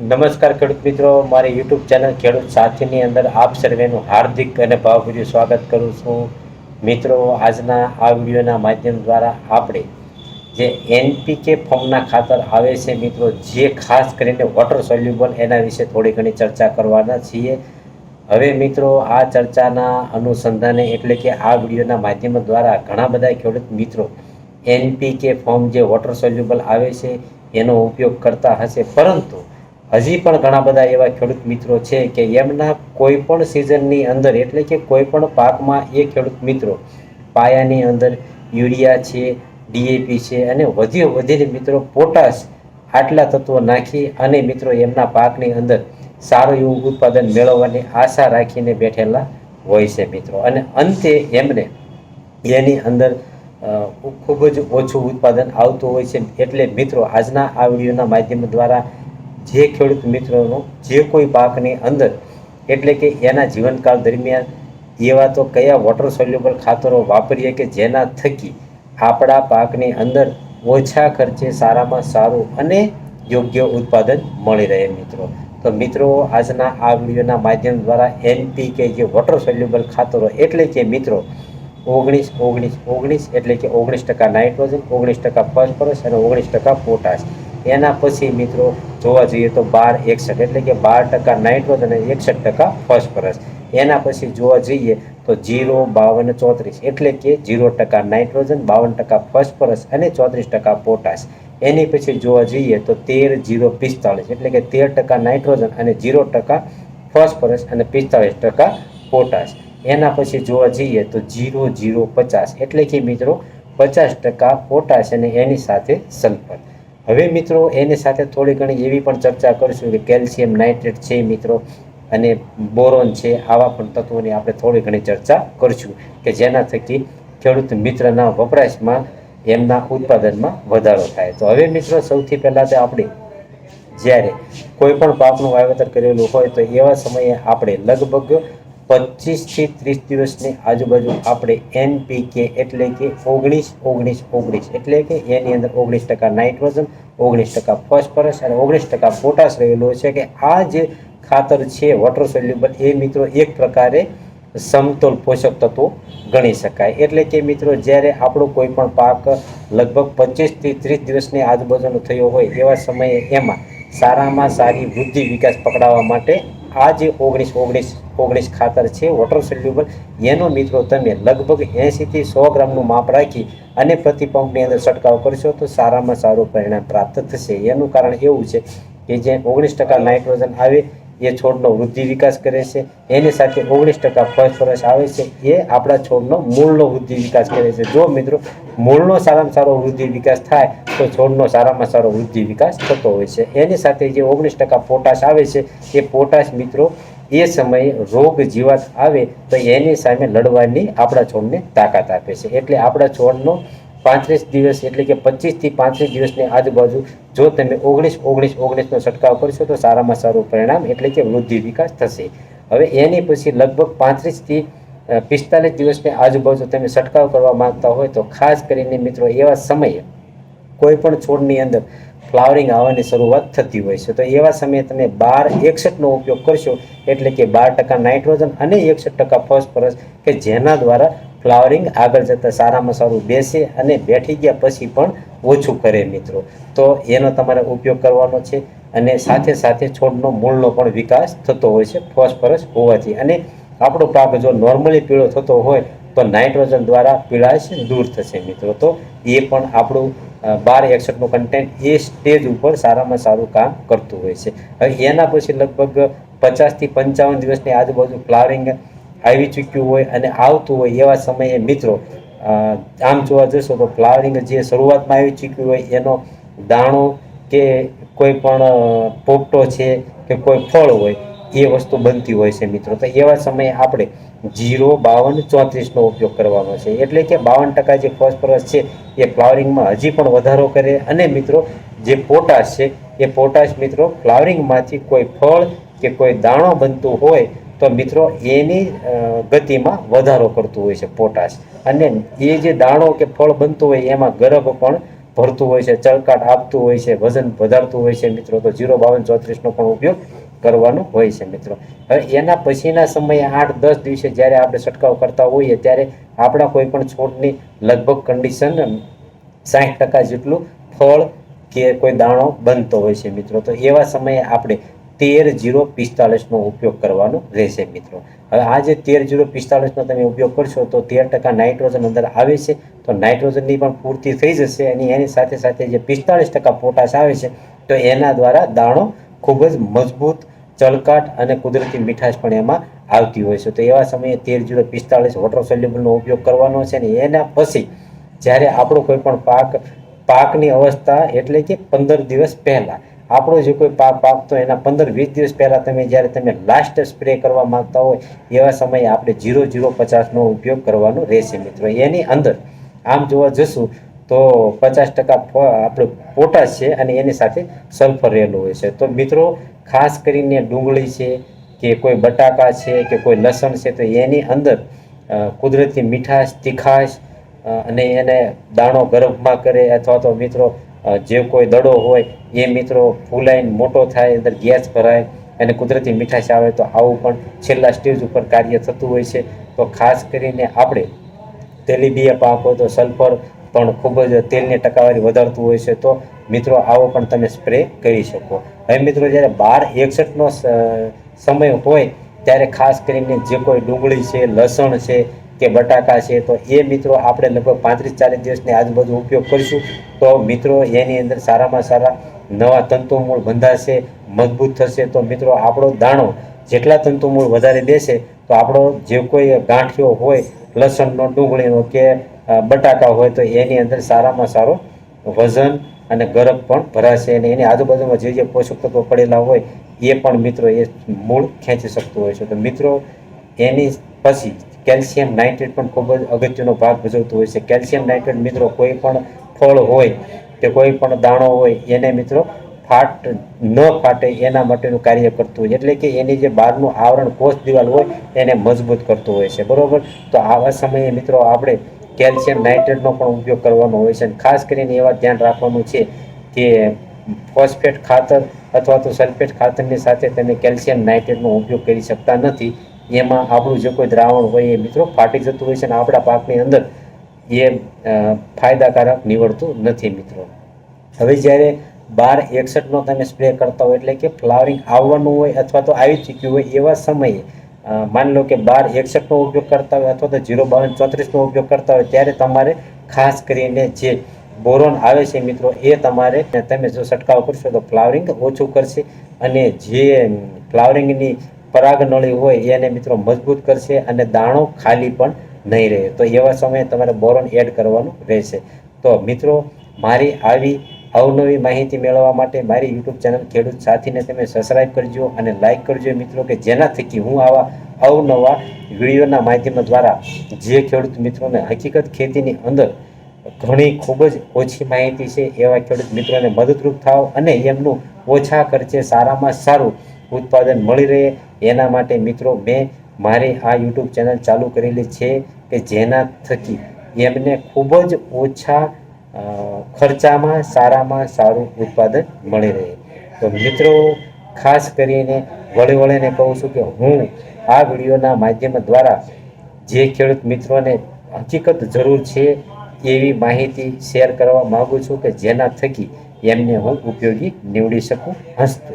નમસ્કાર ખેડૂત મિત્રો, મારી યુટ્યુબ ચેનલ ખેડૂત સાથીની અંદર આપ સર્વેનું હાર્દિક અને ભાવભર્યું સ્વાગત કરું છું. મિત્રો, આજના આ વિડીયોના માધ્યમ દ્વારા આપણે જે એનપીકે ફોર્મના ખાતર આવે છે મિત્રો, જે ખાસ કરીને વોટર સોલ્યુબલ એના વિશે થોડી ઘણી ચર્ચા કરવાના છીએ. હવે મિત્રો, આ ચર્ચાના અનુસંધાને એટલે કે આ વિડીયોના માધ્યમ દ્વારા ઘણા બધા ખેડૂત મિત્રો એનપીકે ફોર્મ જે વોટર સોલ્યુબલ આવે છે, એનો ઉપયોગ કરતા હશે. પરંતુ હજી પણ ઘણા બધા એવા ખેડૂત મિત્રો છે કે એમના કોઈ પણ સિઝનની અંદર, એટલે કે કોઈ પણ પાકમાં એ ખેડૂત મિત્રો પાયાની અંદર યુરિયા છે ડીએપી છે અને વધુ વધીને મિત્રો પોટાશ આટલા તત્વો નાખી અને મિત્રો એમના પાકની અંદર સારું એવું ઉત્પાદન મેળવવાની આશા રાખીને બેઠેલા હોય છે મિત્રો. અને અંતે એમને એની અંદર ખૂબ જ ઓછું ઉત્પાદન આવતું હોય છે. એટલે મિત્રો, આજના આ વિડીયોના માધ્યમ દ્વારા જે ખેડૂત મિત્રોનો જે કોઈ પાકની અંદર, એટલે કે એના જીવનકાળ દરમિયાન, એવા તો કયા વોટર સોલ્યુબલ ખાતરો વાપરીએ કે જેના થકી આપણા પાકની અંદર ઓછા ખર્ચે સારામાં સારું અને યોગ્ય ઉત્પાદન મળી રહે મિત્રો. તો મિત્રો, આજના આ વિડીયોના માધ્યમ દ્વારા એનપી કે જે વોટર સોલ્યુબલ ખાતરો એટલે કે મિત્રો, ઓગણીસ ઓગણીસ ઓગણીસ એટલે કે ઓગણીસ ટકા નાઇટ્રોજન, ઓગણીસ ટકા ફોસ્ફરસ અને ઓગણીસ ટકા પોટાશ. એના પછી મિત્રો જોવા જઈએ તો બાર એકસઠ એટલે કે બાર ટકા નાઇટ્રોજન અને એકસઠ ટકા ફોસ્ફરસ એના પછી જોવા જઈએ તો જીરો, બાવન, ચોત્રીસ, એટલે કે જીરો ટકા નાઇટ્રોજન બાવન ટકા ફોસ્ફરસ અને ચોત્રીસ ટકા પોટાશ એની પછી જોવા જઈએ તો તેર, જીરો, પિસ્તાળીસ, એટલે કે તેર ટકા નાઇટ્રોજન અને જીરો ટકા ફોસ્ફરસ અને પિસ્તાળીસ ટકા પોટાશ એના પછી જોવા જઈએ તો જીરો જીરો, પચાસ, એટલે કે મિત્રો પચાસ ટકા પોટાશ અને એની સાથે સલ્ફર હવે મિત્રો, એની સાથે થોડી ઘણી એવી પણ ચર્ચા કરીશું કે કેલ્શિયમ નાઇટ્રેટ છે મિત્રો, અને બોરોન છે, આવા પણ તત્વોની આપણે થોડી ઘણી ચર્ચા કરીશું કે જેના થકી ખેડૂત મિત્રના વપરાશમાં એમના ઉત્પાદનમાં વધારો થાય. તો હવે મિત્રો, સૌથી પહેલાં તો આપણે જ્યારે કોઈ પણ પાકનું વાવેતર કરેલું હોય, તો એવા સમયે આપણે લગભગ પચીસથી ત્રીસ દિવસની આજુબાજુ આપણે એનપીકે એટલે કે ઓગણીસ ઓગણીસ ઓગણીસ. એટલે કે એની અંદર ઓગણીસ ટકા નાઇટ્રોજન ઓગણીસ ટકા ફોસ્ફરસ અને ઓગણીસ ટકા પોટાશ રહેલો છે કે આ જે ખાતર છે વોટર સોલ્યુબલ એ મિત્રો એક પ્રકારે સમતોલ પોષક તત્વો ગણી શકાય. એટલે કે મિત્રો જ્યારે આપણો કોઈ પણ પાક લગભગ પચીસથી ત્રીસ દિવસની આજુબાજુનો થયો હોય એવા સમયે એમાં સારામાં સારી વૃદ્ધિ વિકાસ પકડાવવા માટે આ જે ઓગણીસ ઓગણીસ ઓગણીસ ખાતર છે વોટર સોલ્યુબલ એનો મિત્રો તમે લગભગ એંશીથી સો ગ્રામનું માપ રાખી અને પ્રતિ પંપની અંદર છંટકાવ કરશો તો સારામાં સારું પરિણામ પ્રાપ્ત થશે. એનું કારણ એવું છે કે જે ઓગણીસ ટકા નાઇટ્રોજન આવે એ છોડનો વૃદ્ધિ વિકાસ કરે છે, એની સાથે ઓગણીસ ટકા ફોસ્ફરસ આવે છે, એ આપણા છોડનો મૂળનો વૃદ્ધિ વિકાસ કરે છે. જો મિત્રો, મૂળનો સારામાં સારો વૃદ્ધિ વિકાસ થાય, તો છોડનો સારામાં સારો વૃદ્ધિ વિકાસ થતો હોય છે. એની સાથે જે ઓગણીસ ટકા પોટાશ આવે છે, એ પોટાશ મિત્રો, એ સમયે રોગ જીવાત આવે, તો એની સામે લડવાની આપણા છોડને તાકાત આપે છે. એટલે આપણા છોડનો પાંત્રીસ દિવસ એટલે કે પચીસથી પાંત્રીસ દિવસની આજુબાજુ જો તમે ઓગણીસ ઓગણીસ, ઓગણીસનો છંટકાવ કરશો તો સારામાં સારું પરિણામ એટલે કે વૃદ્ધિ વિકાસ થશે. હવે એની પછી લગભગ પાંત્રીસથી પિસ્તાલીસ દિવસની આજુબાજુ તમે છંટકાવ કરવા માંગતા હોય તો ખાસ કરીને મિત્રો એવા સમયે કોઈ પણ છોડની અંદર ફ્લાવરિંગ આવવાની શરૂઆત થતી હોય છે. તો એવા સમયે તમે બાર એકસઠનો ઉપયોગ કરશો એટલે કે બાર ટકા નાઇટ્રોજન અને એકસઠ ટકા ફોસ્ફરસ કે જેના દ્વારા ફ્લાવરિંગ આગળ જતાં સારામાં સારું બેસે અને બેઠી ગયા પછી પણ ઓછું કરે મિત્રો. તો એનો તમારે ઉપયોગ કરવાનો છે અને સાથે સાથે છોડનો મૂળનો પણ વિકાસ થતો હોય છે, ફોસ્ફરસ હોવાથી. અને આપણો પાક જો નોર્મલી પીળો થતો હોય તો નાઇટ્રોજન દ્વારા પીળાશ દૂર થશે મિત્રો. તો એ પણ આપણું બાર એકસઠનું કન્ટેન્ટ એ સ્ટેજ ઉપર સારામાં સારું કામ કરતું હોય છે. હવે એના પછી લગભગ પચાસથી પંચાવન દિવસની આજુબાજુ ફ્લાવરિંગ આવી ચૂક્યું હોય અને આવતું હોય એવા સમયે મિત્રો આમ જોવા જશો તો ફ્લાવરિંગ જે શરૂઆતમાં આવી ચૂક્યું હોય એનો દાણો કે કોઈ પણ પોપટો છે કે કોઈ ફળ હોય એ વસ્તુ બનતી હોય છે મિત્રો. તો એવા સમયે આપણે જીરો, બાવન, ચોત્રીસનો ઉપયોગ કરવાનો છે. એટલે કે બાવન ટકા જે ફોસ્ફરસ છે એ ફ્લાવરિંગમાં હજી પણ વધારો કરે અને મિત્રો જે પોટાશ છે એ પોટાશ મિત્રો ફ્લાવરિંગમાંથી કોઈ ફળ કે કોઈ દાણો બનતું હોય તો મિત્રો, એની ગતિમાં વધારો કરતું હોય છે પોટાશ. અને એ જે દાણો કે ફળ બનતું હોય એમાં ગર્ભ પણ ભરતું હોય છે, ચળકાટ આપતું હોય છે, વજન વધારતું હોય છે મિત્રો, તો જીરો બાવન ચોત્રીસનો પણ ઉપયોગ કરવાનો હોય છે મિત્રો. હવે એના પછીના સમયે આઠ દસ દિવસે જ્યારે આપણે છંટકાવ કરતા હોઈએ ત્યારે આપણા કોઈ પણ છોડની લગભગ કન્ડિશન સાઠ ટકા જેટલું ફળ કે કોઈ દાણો બનતો હોય છે મિત્રો. તો એવા સમયે આપણે તેર જીરો પિસ્તાળીસનો ઉપયોગ કરવાનો રહેશે મિત્રો. હવે આ જે તેર જીરો પિસ્તાળીસનો તમે ઉપયોગ કરશો તો તેર ટકા નાઇટ્રોજન અંદર આવે છે. તો નાઇટ્રોજનની પણ પૂર્તિ થઈ જશે અને એની સાથે સાથે જે પિસ્તાળીસ ટકા પોટાશ આવે છે, તો એના દ્વારા દાણો ખૂબ જ મજબૂત ચલકાટ અને કુદરતી મીઠાશ પણ એમાં આવતી હોય છે. તો એવા સમયે તેર જીરો પિસ્તાળીસ વોટર સોલ્યુબલનો ઉપયોગ કરવાનો છે અને એના પછી જ્યારે આપણો કોઈ પણ પાક, પાકની અવસ્થા એટલે કે પંદર દિવસ પહેલાં આપણો જે કોઈ પાક પાકતો એના પંદર વીસ દિવસ પહેલાં તમે જ્યારે તમે લાસ્ટ સ્પ્રે કરવા માંગતા હોય, એવા સમયે આપણે જીરો જીરો પચાસનો ઉપયોગ કરવાનો રહેશે મિત્રો. એની અંદર આમ જોવા જશું તો પચાસ ટકા આપણું પોટાશ છે અને એની સાથે સલ્ફર રહેલું હોય છે. તો મિત્રો, ખાસ કરીને ડુંગળી છે કે કોઈ બટાકા છે કે કોઈ લસણ છે, તો એની અંદર કુદરતી મીઠાશ, તીખાશ અને એને દાણો ગર્ભમાં કરે અથવા તો મિત્રો જે કોઈ દડો હોય, એ મિત્રો ફૂલાઈને મોટો થાય, અંદર ગેસ ભરાય અને કુદરતી મીઠાશ આવે, તો આવું પણ છેલ્લા સ્ટેજ ઉપર કાર્ય થતું હોય છે. તો ખાસ કરીને આપણે તેલીબિયા પાક હોય તો સલ્ફર પણ ખૂબ જ તેલની ટકાવારી વધારતું હોય છે, તો મિત્રો આવો પણ તમે સ્પ્રે કરી શકો. હવે મિત્રો જ્યારે બાર એકસઠનો સમય હોય, ત્યારે ખાસ કરીને જે કોઈ ડુંગળી છે, લસણ છે કે બટાકા છે, તો એ મિત્રો આપણે લગભગ પાંત્રીસ ચાલીસ દિવસની આજુબાજુ ઉપયોગ કરીશું. તો મિત્રો, એની અંદર સારામાં સારા નવા તંતુમૂળ બંધાશે, મજબૂત થશે. તો મિત્રો, આપણો દાણો જેટલા તંતુમૂળ વધારે બેસે, તો આપણો જે કોઈ ગાંઠિયો હોય, લસણનો, ડુંગળીનો કે બટાકા હોય, તો એની અંદર સારામાં સારો વજન અને ગરબ પણ ભરાશે. અને એની આજુબાજુમાં જે જે પોષક તત્વો પડેલા હોય, એ પણ મિત્રો એ મૂળ ખેંચી શકતું હોય છે. તો મિત્રો, એની પછી કેલ્શિયમ નાઇટ્રેટ પણ ખૂબ જ અગત્યનો ભાગ ભજવતું હોય છે. કેલ્શિયમ નાઇટ્રેટ મિત્રો કોઈ પણ ફળ હોય કે કોઈ પણ દાણો હોય, એને મિત્રો ફાટ ન ફાટે, એના માટેનું કાર્ય કરતું હોય. એટલે કે એની જે બહારનું આવરણ કોષ દિવાલ હોય, એને મજબૂત કરતું હોય છે. બરાબર? તો આવા સમયે મિત્રો આપણે કેલ્શિયમ નાઇટ્રેટનો પણ ઉપયોગ કરવાનો હોય છે અને ખાસ કરીને એવા ધ્યાન રાખવાનું છે કે ફોસ્ફેટ ખાતર અથવા તો સલ્ફેટ ખાતરની સાથે તમે કેલ્શિયમ નાઇટ્રેટનો ઉપયોગ કરી શકતા નથી. એમાં આપણું જે કોઈ દ્રાવણ હોય એ મિત્રો ફાટી જતું હોય છે અને આપણા પાકની અંદર એ ફાયદાકારક નીવડતું નથી મિત્રો. હવે જ્યારે બાર એકસઠનો તમે સ્પ્રે કરતા હોય એટલે કે ફ્લાવરિંગ આવવાનું હોય અથવા તો આવી ચૂક્યું હોય એવા સમયે માની લો કે બાર એકસઠનો ઉપયોગ કરતા હોય અથવા તો જીરો બાવન ચોત્રીસનો ઉપયોગ કરતા હોય ત્યારે તમારે ખાસ કરીને જે બોરોન આવે છે મિત્રો એ તમારે તમે જો છંટકાવ કરશો તો ફ્લાવરિંગ ઓછું કરશે અને જે ફ્લાવરિંગની પરાગનળી હોય એને મિત્રો મજબૂત કરશે અને દાણો ખાલી પણ નહીં રહે. તો એવા સમયે તમારે બોરોન એડ કરવાનું રહેશે. તો મિત્રો, મારી આવી અવનવી માહિતી મેળવવા માટે મારી યુટ્યુબ ચેનલ ખેડૂત સાથીને તમે સબસ્ક્રાઈબ કરજો અને લાઇક કરજો મિત્રો, કે જેના થકી હું આવા અવનવા વિડીયોના માધ્યમ દ્વારા જે ખેડૂત મિત્રોને હકીકત ખેતીની અંદર ઘણી ખૂબ જ ઓછી માહિતી છે, એવા ખેડૂત મિત્રોને મદદરૂપ થાવ અને એમનું ઓછા ખર્ચે સારામાં સારું ઉત્પાદન મળી રહે. એના માટે મિત્રો મેં મારી આ યુટ્યુબ ચેનલ ચાલુ કરેલી છે કે જેના થકી એમને ખૂબ જ ઓછા ખર્ચામાં સારામાં સારું ઉત્પાદન મળી રહે. તો મિત્રો, ખાસ કરીને વળી વળીને કહું છું કે હું આ વિડીયોના માધ્યમ દ્વારા જે ખેડૂત મિત્રોને હકીકત જરૂર છે એવી માહિતી શેર કરવા માગું છું કે જેના થકી એમને હું ઉપયોગી નીવડી શકું હસ્તે.